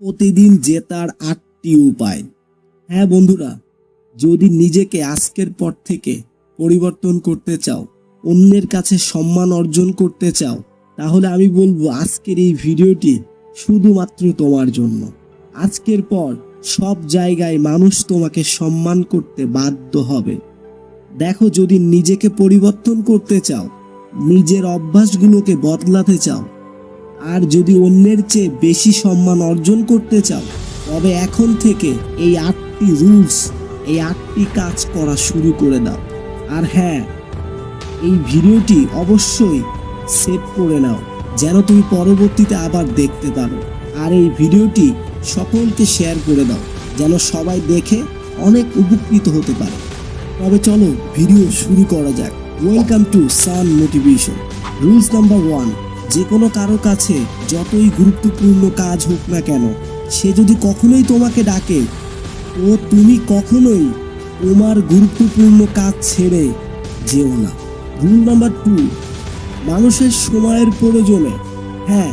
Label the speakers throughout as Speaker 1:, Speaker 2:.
Speaker 1: প্রতিদিন জেতার আটটি উপায়। হ্যাঁ বন্ধুরা, যদি নিজেকে আজকের পর থেকে পরিবর্তন করতে চাও, অন্যের কাছে সম্মান অর্জন করতে চাও, তাহলে আমি বলব আজকের এই ভিডিওটি শুধুমাত্র তোমার জন্য। আজকের পর সব জায়গায় মানুষ তোমাকে সম্মান করতে বাধ্য হবে। দেখো, যদি নিজেকে পরিবর্তন করতে চাও, নিজের অভ্যাসগুলোকে বদলাতে চাও আর যদি অন্যের চেয়ে বেশি সম্মান অর্জন করতে চাও, তবে এখন থেকে এই আটটি রুলস, এই আটটি কাজ করা শুরু করে দাও। আর হ্যাঁ এই ভিডিওটি অবশ্যই সেভ করে নাও, যেন তুমি পরবর্তীতে আবার দেখতে পারো। আর এই ভিডিওটি সকলকে শেয়ার করে দাও, যেন সবাই দেখে অনেক উপকৃত হতে পারে। তবে চলো, ভিডিও শুরু করা যাক। Welcome to Sun motivation rules number one যে কোনো কারও কাছে যতই গুরুত্বপূর্ণ কাজ হোক না কেন, সে যদি কখনোই তোমাকে ডাকে, ও তুমি কখনোই তোমার গুরুত্বপূর্ণ কাজ ছেড়ে যেও না। রুল নাম্বার টু মানুষের সময়ের প্রয়োজনে হ্যাঁ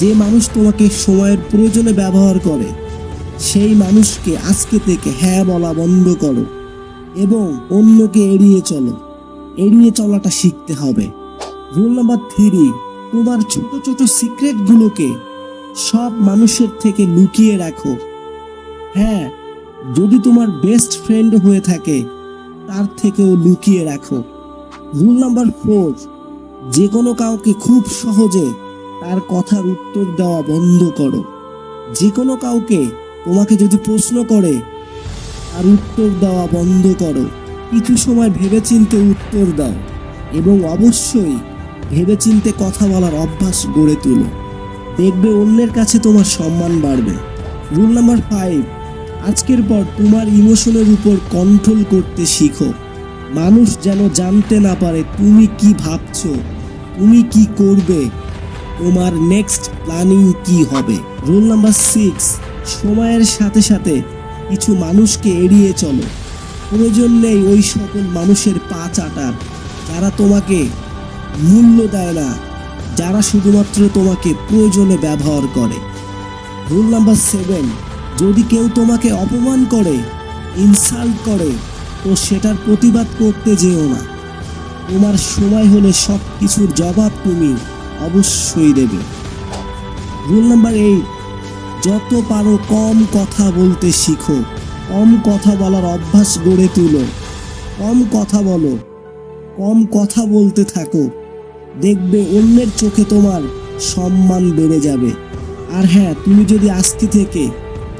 Speaker 1: যে মানুষ তোমাকে সময়ের প্রয়োজনে ব্যবহার করে, সেই মানুষকে আজকে থেকে হ্যাঁ বলা বন্ধ করো এবং অন্যকে এড়িয়ে চলো। এড়িয়ে চলাটা শিখতে হবে। রুল নাম্বার থ্রি তোমার ছোট ছোট সিক্রেটগুলোকে সব মানুষের থেকে লুকিয়ে রাখো। হ্যাঁ যদি তোমার বেস্ট ফ্রেন্ড হয়ে থাকে, তার থেকেও লুকিয়ে রাখো। রুল নাম্বার ফোর, যে কোনো কাউকে খুব সহজে তার কথার উত্তর দেওয়া বন্ধ করো। যে কোনো কাউকে তোমাকে যদি প্রশ্ন করে, তার উত্তর দেওয়া বন্ধ করো। কিছু সময় ভেবেচিন্তে উত্তর দাও এবং অবশ্যই ভেবেচিন্তে কথা বলার অভ্যাস গড়ে তুলো। দেখবে অন্যের কাছে তোমার সম্মান বাড়বে। রুল নাম্বার ফাইভ আজকের পর তোমার ইমোশনের উপর কন্ট্রোল করতে শিখো। মানুষ যেন জানতে না পারে তুমি কি ভাবছ, তুমি কি করবে, তোমার নেক্সট প্ল্যানিং কি হবে। রুল নাম্বার সিক্স সময়ের সাথে সাথে কিছু মানুষকে এড়িয়ে চলো। প্রয়োজন নেই ওই সকল মানুষের পা চাটার, যারা তোমাকে মূল্য দেয় না, যারা শুধুমাত্র তোমাকে প্রয়োজনে ব্যবহার করে। রুল নাম্বার সেভেন যদি কেউ তোমাকে অপমান করে ইনসাল্ট করে, তো সেটার প্রতিবাদ করতে যেও না। তোমার সময় হলে সব কিছুর জবাব তুমি অবশ্যই দেবে। রুল নাম্বার এইট যত পারো কম কথা বলতে শিখো, কম কথা বলার অভ্যাস গড়ে তুলো। কম কথা বলো, কম কথা বলতে থাকো। দেখবে অন্যের চোখে তোমার সম্মান বেড়ে যাবে। আর হ্যাঁ তুমি যদি আজকে থেকে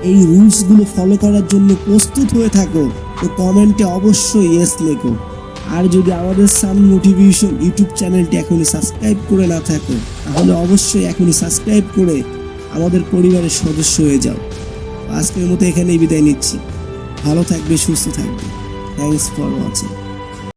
Speaker 1: এই রুলসগুলো ফলো করার জন্য প্রস্তুত হয়ে থাকো, তো কমেন্টে অবশ্যই এস লেখো। আর যদি আমাদের সান মোটিভেশন ইউটিউব চ্যানেলটি এখনই সাবস্ক্রাইব করে না থাকো, তাহলে অবশ্যই এখনই সাবস্ক্রাইব করে আমাদের পরিবারের সদস্য হয়ে যাও। আজকের মতো এখানেই বিদায় নিচ্ছি। ভালো থাকবে, সুস্থ থাকবে। Thanks for watching